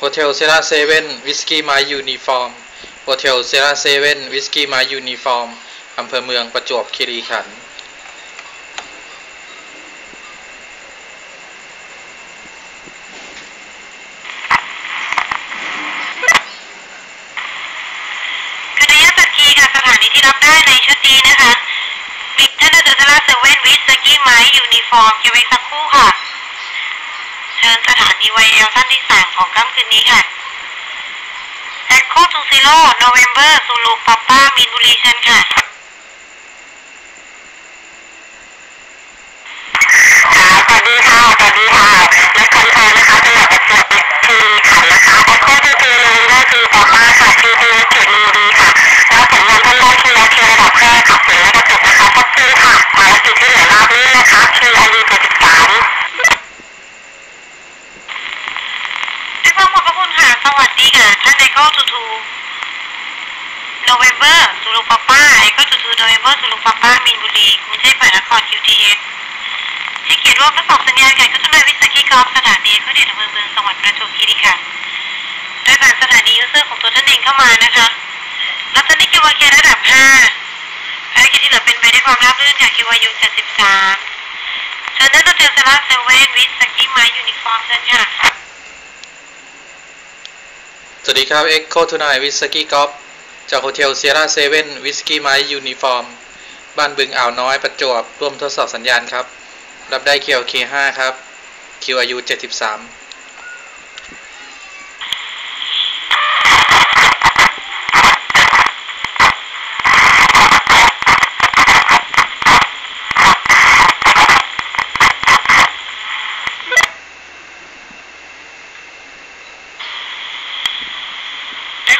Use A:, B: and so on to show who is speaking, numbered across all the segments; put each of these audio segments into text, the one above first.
A: โฮเทลเซราเซเว่นวิสกี้ไม้ยูนิฟอร์มโฮเทลเซราเซเว่นวิสกี้ไม้ยูนิฟอร์มอำเภอเมืองประจวบคีรีขันธ์
B: คณะยาสักกีค่ะสถานีที่รับได้ในชุดนี้นะคะบิกท่านเดอร์เซราเซเว่นวิสกี้ไม้ยูนิฟอร์มเก็บไว้สักครู่ค่ะ นีวัยเอลท่านที่สามของค่ำคืนนี้ค่ะแอคโคทูซิโร่โนเวมเบอร์ซูลูปาป้ามินบุรีเชิญค่ะ
C: สวัสดีค่ะ สวัสดีค่ะและคอนเฟิร์มนะคะจังหวัดประจวบคีรีขันธ์นะคะแอคโคทูทีเลยก็คือต่อมาค่ะคือทีจุดมีดีค่ะแล้วผลงานท่านได้คือคือระดับแรกค่ะผลและกระจกนะคะขอบคุณค่ะภารกิจที่เหลือรอบนี้นะคะคืออายุ73
B: ด้วยความขอบพระคุณค่ะ สวัสดี เข้าทูทูโนเวมเบอร์ซูลูปป้าไอโคทูทูโนเวมเบอร์ซูลูปป้ามีนบุรีกรุงเทพมหานคร QTS ให้เกียรติร่วมทดสอบสัญญาณการขึ้นด้วยวิสกี้กอล์ฟสถานีเขาเด่นอำเภอเมืองจังหวัดประจวบคีรีขันธ์ด้วยการสถานียูเซอร์ของตัวท่านเองเข้ามานะคะรับตอนนี้คิวอาร์เคระดับ 5ภารกิจที่เหลือเป็นไปด้วยความราบรื่นค่ะคิวอายุ73เชิญท่านดรสาราเซเว่นวิสกี้ไม้ยูนิฟอร์มเชิญค่ะ
A: วัสดีครับ Echo Tonight วิสกี้กอล์ฟจากโฮเทลเซียร่าเซเว่นวิสกี้ไม้ยูนิฟอร์ม บ้านบึงอ่าวน้อยประจวบร่วมทดสอบสัญญาณครับ รับได้ QLK 5 ครับคิวอายุ 73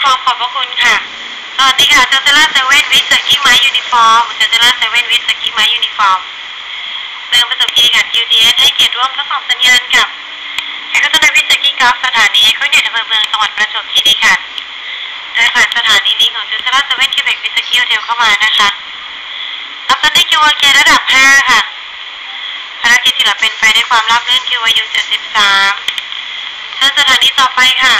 B: ด้วยความขอบพระคุณค่ะ สวัสดีค่ะเจเจล่าเซเว่นวิสกี้ไม้ยูนิฟอร์มเจเจล่าเซเว่นวิสกี้ไม้ยูนิฟอร์มเมืองประสบกีกับ QTS ให้เกียรติร่วมทดสอบสัญญาณกับแอคชั่นวิสกี้กอล์ฟสถานีเขาอยู่นอำเภอเมืองจังหวัดประจวบคีรีขันธ์โดยผ่านสถานีนี้ของเจเจล่าเซเว่นคิวเบกวิสกี้โฮเทลเข้ามานะคะรับตอนนี้คิวอาร์เคระดับ 5 ค่ะภารกิจที่เหลือเป็นไปด้วยความราบรื่นคิวอายุ73เชิญสถานีต่อไปค่ะ